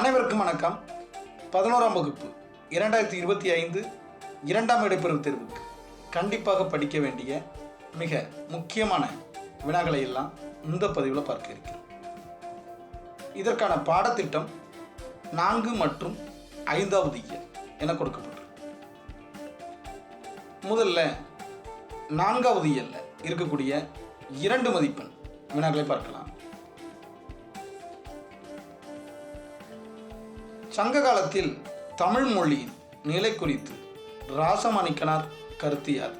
அனைவருக்கும் வணக்கம். பதினோராம் வகுப்பு இரண்டாயிரத்தி இருபத்தி ஐந்து இரண்டாம் இடைப்பெறும் தேர்வுக்கு கண்டிப்பாக படிக்க வேண்டிய மிக முக்கியமான வினாக்களை எல்லாம் இந்த பதிவில் பார்க்க இருக்கிறோம். இதற்கான பாடத்திட்டம் நான்கு மற்றும் ஐந்தாவது இயல் என கொடுக்கப்பட்டிருக்கு. முதல்ல நான்காவது இயல்ல இருக்கக்கூடிய இரண்டு மதிப்பெண் வினாக்களை பார்க்கலாம். சங்க காலத்தில் தமிழ் மொழியின் நிலை குறித்து ராசமாணிக்கனார் கருத்தியார்.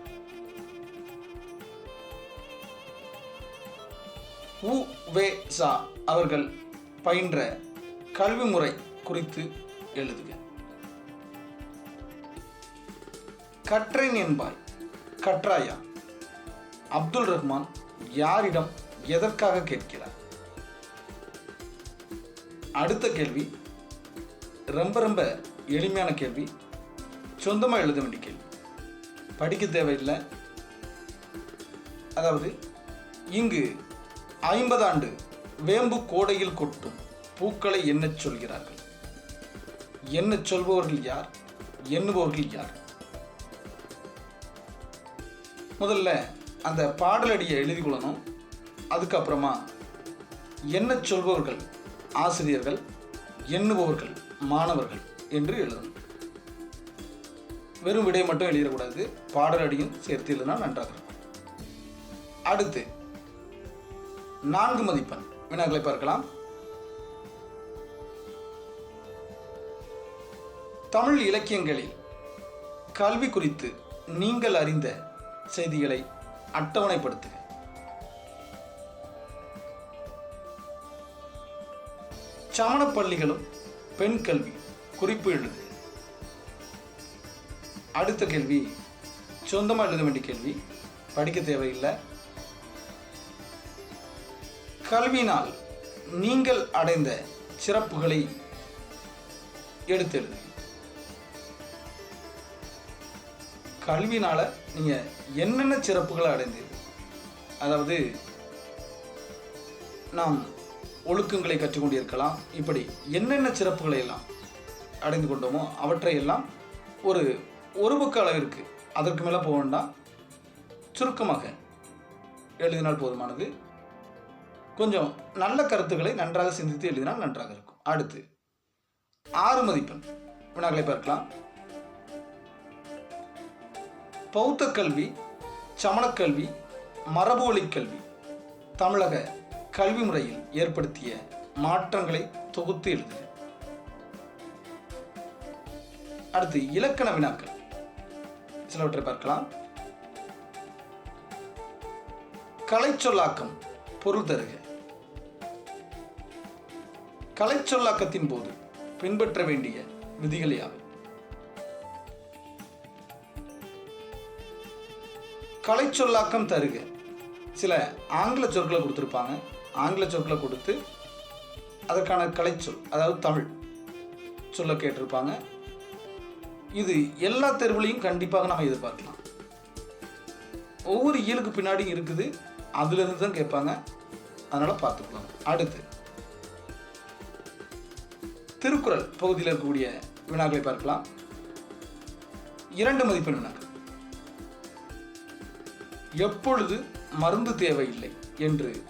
உ. வே. சா. அவர்கள் பயின்ற கல்வி முறை குறித்து எழுதுக. கற்றேன் என்பாய் கற்றாயா? அப்துல் ரஹ்மான் யாரிடம் எதற்காக கேட்கிறார்? அடுத்த கேள்வி ரொம்ப ரொம்ப எளிமையான கேள்வி. சொந்தமாக எழுத வேண்டிய கேள்வி. படிக்க தேவையில்லை. அதாவது இங்கு ஐம்பது ஆண்டு வேம்பு கோடையில் கொட்டும் பூக்களை என்ன சொல்கிறார்கள்? என்ன சொல்பவர்கள் யார்? எண்ணுபவர்கள் யார்? முதல்ல அந்த பாடலடியை எழுதி கொள்ளணும். அதுக்கப்புறமா என்ன சொல்பவர்கள்? ஆசிரியர்கள். எண்ணுபவர்கள் மாணவர்கள் என்று எழுதணும் வெறும் விடை மட்டும் எழுதிடக்கூடாது. பாடலடியும் சேர்த்து எழுதினா நன்றாக இருக்கும். அடுத்து நான்கு மதிப்பெண் வினாக்களை பார்க்கலாம். தமிழ் இலக்கியங்களில் கல்வி குறித்து நீங்கள் அறிந்த செய்திகளை அட்டவணைப்படுத்துக. சமணப் பள்ளிகளும் பெண் கல்வி குறிப்பு எழுது. அடுத்த கேள்வி சொந்தமாக எழுத வேண்டிய கேள்வி படிக்க தேவையில்லை. கல்வியினால் நீங்கள் அடைந்த சிறப்புகளை எடுத்து கல்வினால் நீங்கள் என்னென்ன சிறப்புகளை அடைந்தீர்கள்? அதாவது நாம் ஒழுக்கங்களை கற்றுக்கொண்டிருக்கலாம். இப்படி என்னென்ன சிறப்புகளை எல்லாம் அடைந்து கொண்டோமோ அவற்றை எல்லாம் ஒரு ஒரு பக்க அளவிற்கு அதற்கு மேலே போக வேண்டாம். சுருக்கமாக எழுதினால் போதுமானது. கொஞ்சம் நல்ல கருத்துக்களை நன்றாக சிந்தித்து எழுதினால் நன்றாக இருக்கும். அடுத்து ஆறு மதிப்பெண் வினாக்களை பார்க்கலாம். பௌத்த கல்வி சமணக்கல்வி மரபு கல்வி தமிழக கல்வி முறையில் ஏற்படுத்திய மாற்றங்களை தொகுத்து எழுதுக. அடுத்து இலக்கண வினாக்கள். சிலவற்றை பார்க்கலாம். கலைச்சொல்லாக்கம் பொருள் தருக. கலைச்சொல்லாக்கத்தின் போது பின்பற்ற வேண்டிய விதிகள் யாவை? கலைச்சொல்லாக்கம் தருக. சில ஆங்கில சொற்களை கொடுத்துருப்பாங்க. ஆங்கில சொற்களை கொடுத்து அதற்கான கலைச்சொல் அதாவது தமிழ் சொல்ல கேட்டிருப்பாங்க. இது எல்லா தேர்வுலையும் கண்டிப்பாக நம்ம எதிர்பார்க்கலாம். ஒவ்வொரு இயலுக்கு பின்னாடியும் இருக்குது. அதுலேருந்து தான் கேட்பாங்க. அதனால் பார்த்துக்கலாம். அடுத்து. திருக்குறள் பகுதியில் இருக்கக்கூடிய வினாக்களை பார்க்கலாம். இரண்டு மதிப்பெண் வினாக்கள். எப்பொழுது மருந்து தேவையில்லை என்று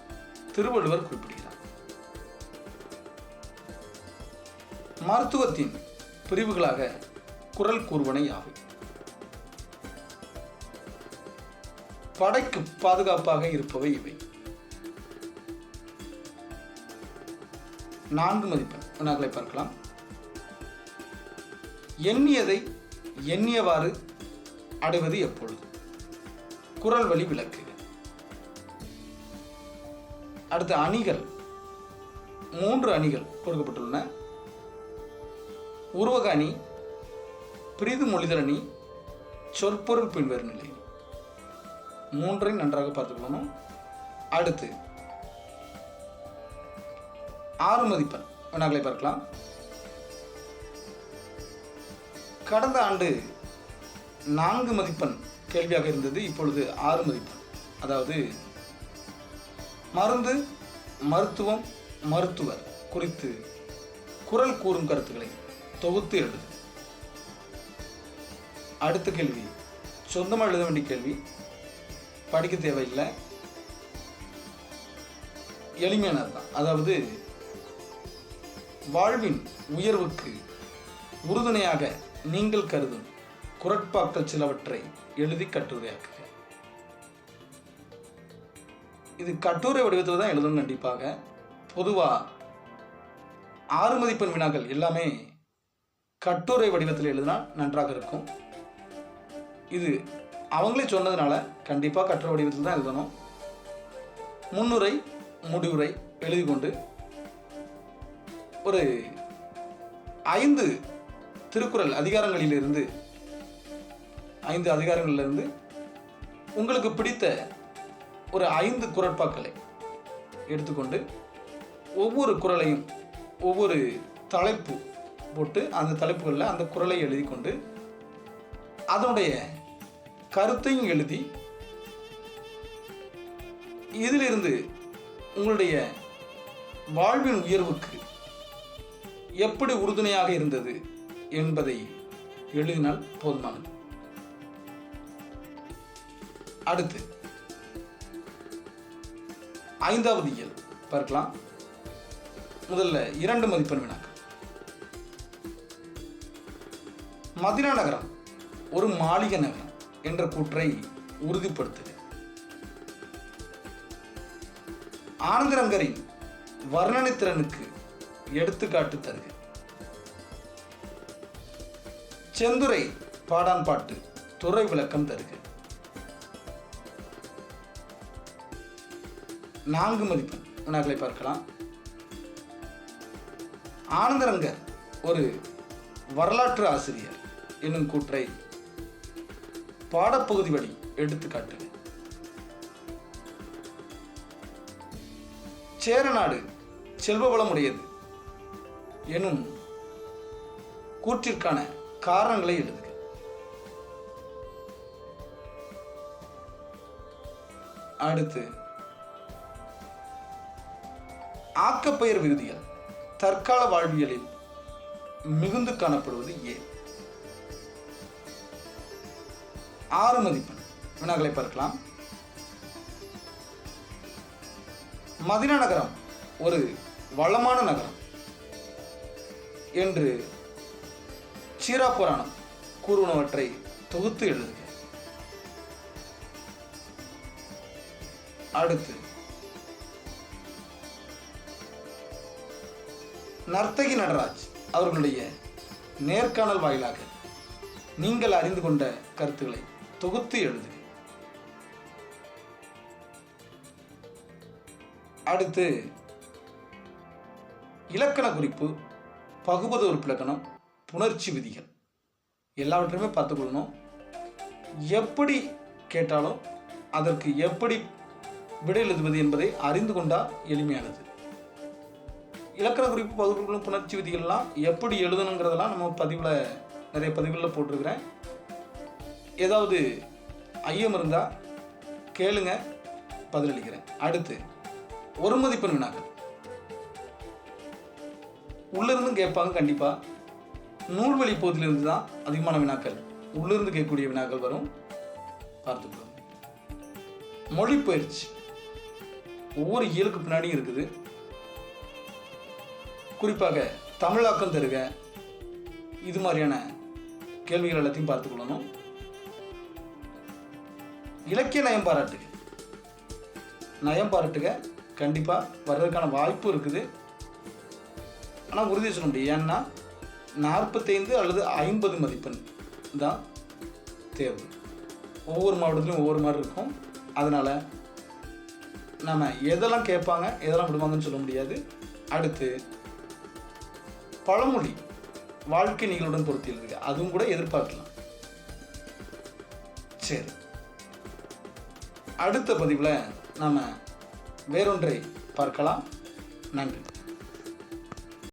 திருவள்ளுவர் குறிப்பிடுகிறார். மருத்துவத்தின் பிரிவுகளாக குரல் கூறுவனை யாவை? படைக்கு பாதுகாப்பாக இருப்பவை இவை. நான்கு மதிப்பெண் வினாக்களை பார்க்கலாம். எண்ணியதை எண்ணியவாறு அடைவது எப்பொழுது? குரல் வழி விளக்கு. அடுத்த அணிகள். மூன்று அணிகள் கொடுக்கப்பட்டுள்ளன. உருவக அணி பிரிது மொழிதல் அணி சொற்பொருள் பின்வரும் நிலை மூன்றையும் நன்றாக பார்த்துக்கணும் அடுத்து ஆறு மதிப்பெண் வினாக்களை பார்க்கலாம். கடந்த ஆண்டு நான்கு மதிப்பெண் கேள்வியாக இருந்தது இப்பொழுது ஆறு மதிப்பெண். அதாவது மருந்து மருத்துவம் மருத்துவர் குறித்து குரல் கூறும் கருத்துக்களை தொகுத்து எழுது. அடுத்த கேள்வி. சொந்தமாக எழுத வேண்டிய கேள்வி. படிக்க தேவையில்லை. எளிமையானது தான். அதாவது வாழ்வின் உயர்வுக்கு உறுதுணையாக நீங்கள் கருதும் குரட்பாக்கள் சிலவற்றை எழுதி கட்டுரையாக்குக இது கட்டுரை வடிவத்தில் தான் எழுதணும் கண்டிப்பாக. பொதுவாக ஆறு மதிப்பெண் வினாக்கள் எல்லாமே கட்டுரை வடிவத்தில் எழுதினா நன்றாக இருக்கும். இது அவங்களே சொன்னதுனால கண்டிப்பாக கட்டுரை வடிவத்தில் தான் எழுதணும். முன்னுரை முடிவுரை எழுதி கொண்டு ஒரு ஐந்து திருக்குறள் அதிகாரங்களிலிருந்து ஐந்து அதிகாரங்களிலிருந்து உங்களுக்கு பிடித்த ஒரு ஐந்து குரட்பாக்களை எடுத்துக்கொண்டு ஒவ்வொரு குறளையும் ஒவ்வொரு தலைப்பு போட்டு அந்த தலைப்புகளில் அந்த குரலை எழுதி கொண்டு அதனுடைய கருத்தையும் எழுதி இதிலிருந்து உங்களுடைய வாழ்வின் உயர்வுக்கு எப்படி உறுதுணையாக இருந்தது என்பதை எழுதினால் போதுமானது. அடுத்து ஐந்தாவது இயல். பார்க்கலாம். முதல்ல இரண்டு மதிப்பெண் வினாக்கள். மதினா நகரம் ஒரு மாளிகை நகரம் என்ற கூற்றை உறுதிப்படுத்துக. ஆனந்தரங்கரின் வர்ணனை திறனுக்கு எடுத்துக்காட்டு தருக. செந்துரை பாடான் பாட்டு துறை விளக்கம் தருக. நான்கு மதிப்பு. வினாக்களை பார்க்கலாம். ஆனந்தரங்கர் ஒரு வரலாற்று ஆசிரியர் என்னும் கூற்றை பாடப்பகுதி வழி எடுத்துக்காட்டு சேரநாடு செல்வ வளமுடையது எனும் கூற்றிற்கான காரணங்களை எழுதுக. அடுத்து ஆக்கப்பெயர் விகுதிகள் தற்கால வாழ்வியலில் மிகுந்து காணப்படுவது ஏன்? ஆறு மதிப்பெண். வினாக்களை பார்க்கலாம். மதினா நகரம் ஒரு வளமான நகரம் என்று சீரா புராணம் கூறுவனவற்றை தொகுத்து எழுதுக. அடுத்து நர்த்தகி நடராஜ் அவர்களுடைய நேர்காணல் வாயிலாக நீங்கள் அறிந்து கொண்ட கருத்துக்களை தொகுத்து எழுதுக. அடுத்து இலக்கண குறிப்பு பகுபத உறுப்பிலக்கணம் புணர்ச்சி விதிகள். எல்லாவற்றையுமே பார்த்துக்கொள்ளணும். எப்படி கேட்டாலும் அதற்கு எப்படி விடை எழுதுவது என்பதை அறிந்து கொண்டால் எளிமையானது. இலக்கண குறிப்பு பகுதிகளும் புணர்ச்சி விதிகள்லாம் எப்படி எழுதணுங்கிறதெல்லாம் நம்ம பதிவில் நிறைய பதிவுகளில் போட்டிருக்கிறேன். ஏதாவது ஐயம் இருந்தால் கேளுங்க பதிலளிக்கிறேன். அடுத்து ஒரு மதிப்பெண் வினாக்கள். உள்ளிருந்தும் கேட்பாங்க கண்டிப்பாக நூல்வழி பகுதியிலிருந்து தான் அதிகமான வினாக்கள். உள்ளிருந்து கேட்கக்கூடிய வினாக்கள் வரும். பார்த்துக்கலாம் மொழி பயிற்சி. ஒவ்வொரு இயலுக்கு பின்னாடியும் இருக்குது. குறிப்பாக தமிழாக்கம் தருக. இது மாதிரியான கேள்விகள் எல்லாத்தையும் பார்த்துக்கொள்ளணும் இலக்கிய நயம் பாராட்டுக. நயம் பாராட்டுக. கண்டிப்பாக வர்றதுக்கான வாய்ப்பு இருக்குது. ஆனால் உறுதி சொல்ல முடியும் ஏன்னா நாற்பத்தைந்து அல்லது ஐம்பது மதிப்பெண் தான் தேர்வு. ஒவ்வொரு மாவட்டத்துலையும் ஒவ்வொரு மாதிரி இருக்கும். அதனால் நம்ம எதெல்லாம் கேட்பாங்க எதெல்லாம் விடுவாங்கன்னு சொல்ல முடியாது. அடுத்து பழமொழி வாழ்க்கை நீங்களுடன் பொருத்தி இருக்கு அதுவும் கூட எதிர்பார்க்கலாம். சரி. அடுத்த பதிவில் நாம் வேறொன்றை பார்க்கலாம். நன்றி.